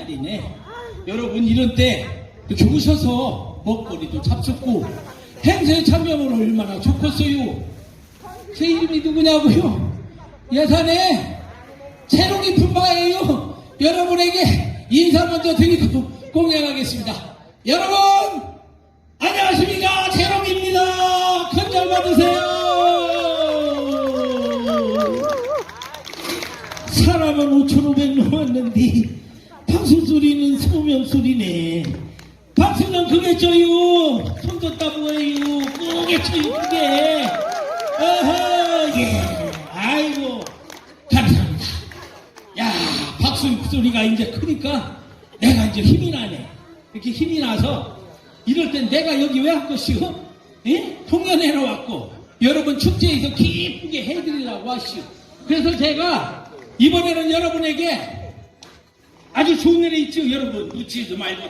날이네. 여러분 이런 때 이렇게 오셔서 먹거리도 잡숫고 행사에 참여하면 얼마나 좋겠어요. 제 이름이 누구냐고요? 예산에 새롱이 품바예요. 여러분에게 인사 먼저 드리고 공연하겠습니다. 여러분 안녕하십니까 재롱입니다. 큰 절 받으세요. 사람은 5,500명 왔는데 박수 소리는 소명 소리네. 박수는 그게 쪄요. 손도 따보여요. 그게 쪄요 그게. 어허 예. 아이고 감사합니다. 야 박수 소리가 이제 크니까 내가 이제 힘이 나네. 이렇게 힘이 나서 이럴 땐 내가 여기 왜 왔겠시오? 예? 공연해러 왔고 여러분 축제에서 기쁘게 해드리려고 왔시오. 그래서 제가 이번에는 여러분에게 아주 좋은 일이 있죠 여러분. 놓치지 말고